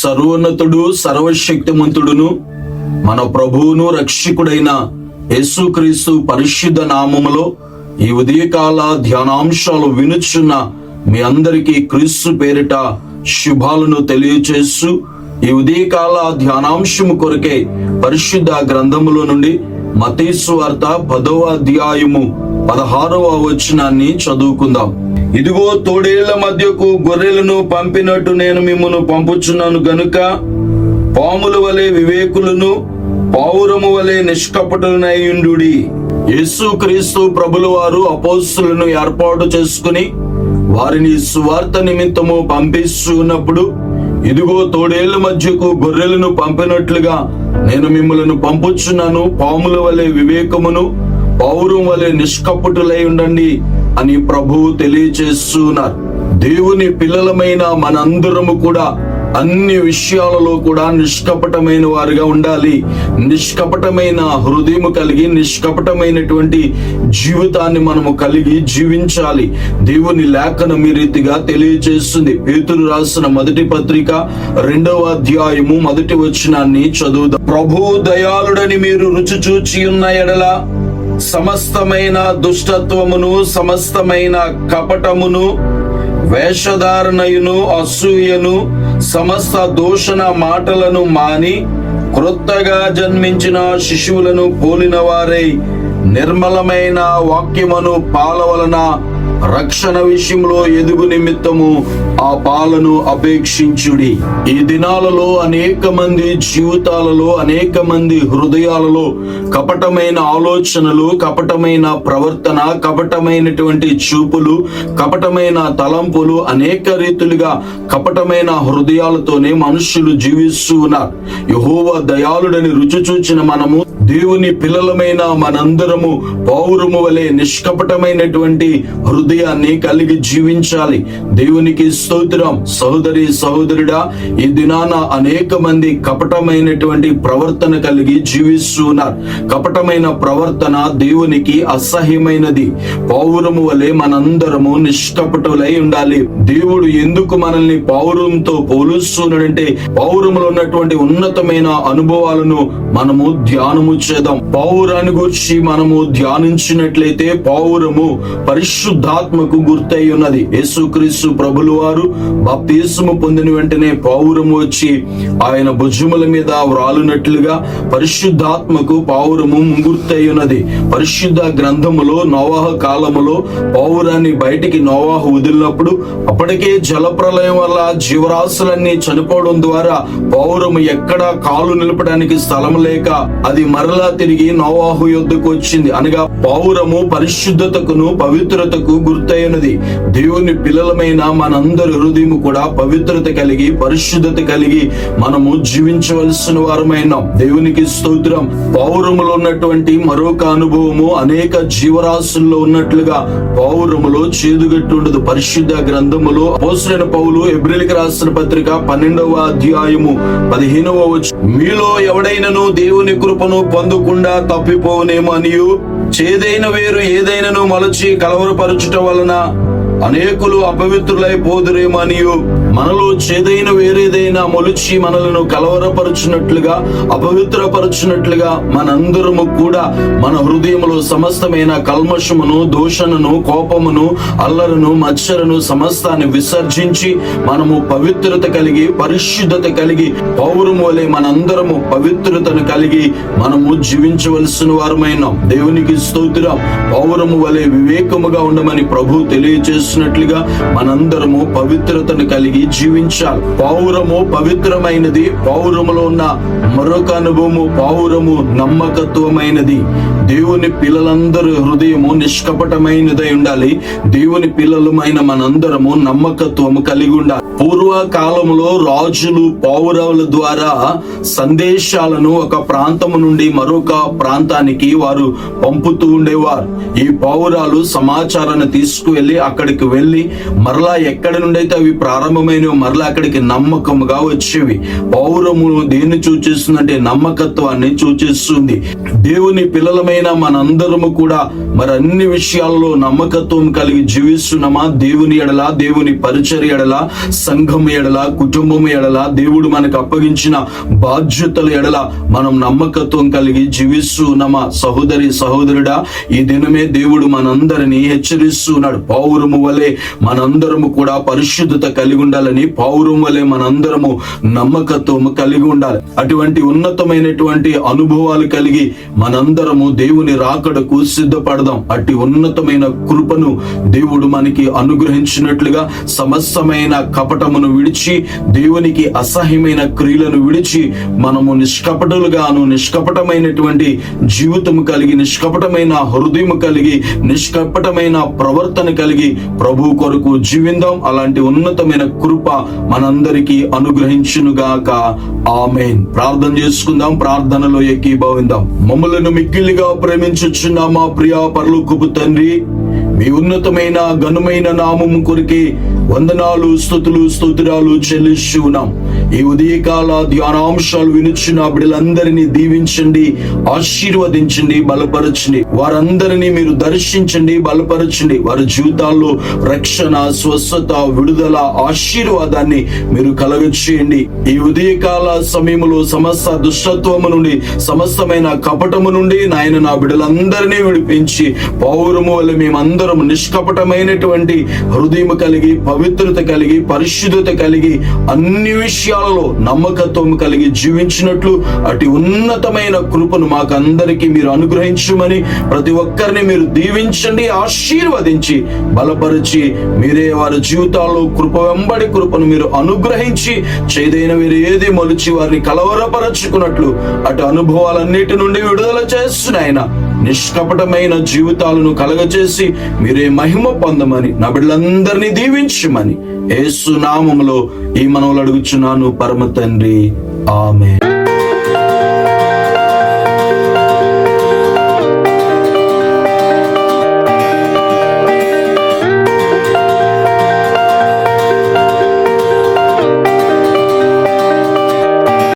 సర్వోన్నతుడు సర్వశక్తిమంతుడును మన ప్రభువును రక్షకుడైన యేసుక్రీస్తు పరిశుద్ధ నామములో ఈ ఉదయకాల ధ్యానాంశాలు వినుచున్న మీ అందరికీ క్రీస్తు పేరిట శుభాలను తెలియచేస్తూ ఈ ఉదయకాల ధ్యానాంశము కొరకే పరిశుద్ధ గ్రంథములో నుండి మతీసు వార్త పదవ అధ్యాయము పదహారవ వచనాన్ని చదువుకుందాం. ఇదిగో తోడేళ్ళ మధ్యకు గొర్రెలను పంపినట్టు నేను మిమ్మల్ని పంపుచున్నాను గనుక పాముల వలె వివేకులను పావురము వలె నిష్కపటులనయుండు యేసు క్రీస్తు ప్రభుల వారు అపోస్తులను ఏర్పాటు చేసుకుని వారిని సువార్త నిమిత్తము పంపిస్తున్నప్పుడు ఇదిగో తోడేళ్ళ మధ్యకు గొర్రెలను పంపినట్లుగా నేను మిమ్మలను పంపుచున్నాను. పాముల వలె వివేకమును పౌరం వలె నిష్కపటులై ఉండండి అని ప్రభువు తెలియచేస్తున్నారు. దేవుని పిల్లలమైన మనందరము కూడా అన్ని విషయాలలో కూడా నిష్కపటమైన వారుగా ఉండాలి. నిష్కపటమైన హృదయం కలిగి నిష్కపటమైనటువంటి జీవితాన్ని మనము కలిగి జీవించాలి. దేవుని లేఖనం ఈ రీతిగా తెలియజేస్తుంది పేతురు రాసిన మొదటి పత్రిక రెండవ అధ్యాయము మొదటి వచనాన్ని చదువుదాం. ప్రభు దయాళుడని మీరు రుచి చూచి ఉన్న ఎడల సమస్తమైన దుష్టత్వమును సమస్తమైన కపటమును వేషధారణయును అసూయను సమస్త దూషణ మాటలను మాని క్రొత్తగా జన్మించిన శిశువులను పోలిన వారై నిర్మలమైన వాక్యమును పాలవలన రక్షణ విషయంలో ఎదుగు నిమిత్తము ఆ పాలను అపేక్షించుడి. ఈ దినాలలో అనేక మంది జీవితాలలో అనేక మంది హృదయాలలో కపటమైన ఆలోచనలు కపటమైన ప్రవర్తన కపటమైనటువంటి చూపులు కపటమైన తలంపులు అనేక రీతులుగా కపటమైన హృదయాలతోనే మనుషులు జీవిస్తూ ఉన్నారు. యహోవ దయాళుడని రుచి చూచిన మనము దేవుని పిల్లలమైన మనందరము పౌరము వలె నిష్కపటమైనటువంటి హృదయాన్ని కలిగి జీవించాలి. దేవునికి స్తోత్రం. సహోదరి సహోదరుడా ఈ దినాన అనేక మంది కపటమైనటువంటి ప్రవర్తన కలిగి జీవిస్తున్నారు కపటమైన ప్రవర్తన దేవునికి అసహ్యమైనది. పౌరము వలె మనందరము నిష్కపటులై ఉండాలి. దేవుడు ఎందుకు మనల్ని పౌరంతో పోలుస్తున్నాడంటే పౌరములో ఉన్నటువంటి ఉన్నతమైన అనుభవాలను మనము ధ్యానము చేద్దాం. పౌరాన్ని గురించి మనము ధ్యానించినట్లయితే పౌరము పరిశుద్ధాత్మకు గుర్తయి ఉన్నది. యేసుక్రీస్తు ప్రభులు వారు బాప్తీసము పొందిన వెంటనే పౌరము వచ్చి ఆయన భుజముల మీద వ్రాలునట్లుగా పరిశుద్ధాత్మకు పౌరము గుర్తయి ఉన్నది. పరిశుద్ధ గ్రంథములో నోవాహ కాలములో పౌరాన్ని బయటికి నోవాహు వదిలినప్పుడు అప్పటికే జలప్రలయం వల్ల జీవరాశులన్నీ చనిపోవడం ద్వారా పౌరము ఎక్కడా కాలు నిలపడానికి స్థలం లేక అది మర మరలా తిరిగి నోవాహు యొద్దకు వచ్చింది. అనగా పౌరము పరిశుద్ధతకును పవిత్రతకు గుర్తయినది. దేవుని పిల్లలమైన మనందరి హృదయం కూడా పవిత్రత కలిగి పరిశుద్ధత కలిగి మనము జీవించవలసిన వారమైనాం. దేవునికి స్తోత్రం. పౌరములో ఉన్నటువంటి మరొక అనుభవము అనేక జీవరాశుల్లో ఉన్నట్లుగా పౌరములో చేదుగట్టు ఉండదు. పరిశుద్ధ గ్రంథములో అవసరమైన పౌలు ఎబ్రిలికి రాసిన పత్రిక పన్నెండవ అధ్యాయము పదిహేనవ వచ్చి మీలో ఎవడైనను దేవుని కృపను పొందకుండా తప్పిపోనేమో చేదైన వేరు ఏదైనను మలచి కలవరపరచుట వలన అనేకులు అపవిత్రులైపోదురేమో అనియు మనలో చేదైన వేరేదైనా మొలిచి మనలను కలవరపరుచున్నట్లుగా అపవిత్రపరుచున్నట్లుగా మనందరము కూడా మన హృదయములో సమస్తమైన కల్మషమును దోషణను కోపమును అల్లరును మచ్చరను సమస్తాన్ని విసర్జించి మనము పవిత్రత కలిగి పరిశుద్ధత కలిగి పౌరము వలె మనందరము పవిత్రతను కలిగి మనము జీవించవలసిన వారమైనాం. దేవునికి స్తోత్రం. పౌరము వలె వివేకముగా ఉండమని ప్రభు తెలియజేస్తున్నట్లుగా మనందరము పవిత్రతను కలిగి జీవించాలి. పౌరము పవిత్రమైనది. పౌరములో ఉన్న మరొక అనుభవము పౌరము నమ్మకత్వమైనది. దేవుని పిల్లలందరూ హృదయము నిష్కపటమైనదై ఉండాలి. దేవుని పిల్లలమైన మనందరము నమ్మకత్వము కలిగి ఉండాలి. పూర్వకాలంలో రాజులు పౌరవుల ద్వారా సందేశాలను ఒక ప్రాంతము నుండి మరొక ప్రాంతానికి వారు పంపుతూ ఉండేవారు. ఈ పౌరాలు సమాచారాన్ని తీసుకువెళ్ళి అక్కడికి అక్కడికి వెళ్ళి మరలా ఎక్కడి నుండి అయితే అవి ప్రారంభమైనవి మరలా అక్కడికి నమ్మకంగా వచ్చేవి. పౌరము దేన్ని సూచిస్తుందంటే నమ్మకత్వాన్ని సూచిస్తుంది దేవుని పిల్లలమైన మనందరము కూడా మరి అన్ని విషయాల్లో నమ్మకత్వం కలిగి జీవిస్తున్నామా? దేవుని ఎడల దేవుని పరిచర్య ఎడల సంఘం ఎడల కుటుంబం ఎడల దేవుడు మనకు అప్పగించిన బాధ్యతల ఎడల మనం నమ్మకత్వం కలిగి జీవిస్తున్నామా? సహోదరి సహోదరుడా ఈ దినమే దేవుడు మనందరినీ హెచ్చరిస్తున్నాడు. పౌరము వలె మనందరము కూడా పరిశుద్ధత కలిగి ఉండాలని పౌరం వలె మనందరము నమ్మకత్వము కలిగి ఉండాలి. అటువంటి ఉన్నతమైనటువంటి అనుభవాలు కలిగి మనందరము దేవుని రాకడకు సిద్ధపడదాం. అట్టి ఉన్నతమైన కృపను దేవుడు మనకి అనుగ్రహించినట్లుగా సమస్తమైన కపటమును విడిచి దేవునికి అసహ్యమైన క్రియలను విడిచి మనము నిష్కపటులుగాను నిష్కపటమైనటువంటి జీవితము కలిగి నిష్కపటమైన హృదయం కలిగి నిష్కపటమైన ప్రవర్తన కలిగి ప్రభు కొరకు జీవిందాం. అలాంటి ఉన్నతమైన కృప మనందరికీ అనుగ్రహించునుగాక. ఆమెన్. ప్రార్థన చేసుకుందాం. ప్రార్థనలో ఎక్కిభవిందాం మమ్మలను మిక్కిలిగా ప్రేమించుచున్న మా ప్రియా పరలోకపు తండ్రి మీ ఉన్నతమైన ఘనమైన నామము కొరికే వందనాలు స్థుతులు స్తోత్రాలు చెల్లిస్తున్నాం ఈ ఉదయకాల ధ్యానాంశాలు వినుచున్న బిడ్డలందరినీ దీవించండి ఆశీర్వదించండి బలపరచండి. వారందరినీ మీరు దర్శించండి బలపరచండి. వారి జీవితాల్లో రక్షణ స్వస్థత విడుదల ఆశీర్వాదాన్ని మీరు కలగచేయండి. ఈ ఉదయకాల సమయంలో సమస్త దుష్టత్వము నుండి సమస్తమైన కపటము నుండి నాయన నా బిడ్డలందరినీ విడిపించి పౌరము వల్ల మేమందరం నిష్కపటమైనటువంటి హృదయం కలిగి పవిత్రత కలిగి పరిశుద్ధత కలిగి అన్ని విషయాలలో నమ్మకత్వం కలిగి జీవించినట్లు అటు ఉన్నతమైన కృపను మాకు అందరికీ మీరు అనుగ్రహించమని ప్రతి ఒక్కరిని మీరు దీవించండి ఆశీర్వదించి బలపరిచి మీరే వారి జీవితాల్లో కృప వెంబడి కృపను మీరు అనుగ్రహించి చేదైన మీరు ఏది మొలిచి వారిని కలవరపరచుకున్నట్లు అటు అనుభవాలన్నిటి నుండి విడుదల చేస్తున్నాయన. నిష్కపటమైన జీవితాలను కలగచేసి మీరే మహిమ పొందమని నా బిడ్డలందరినీ దీవించమని ఏసునామంలో ఈ మనవులు అడుగుచున్నాను పరమ తండ్రి. ఆమె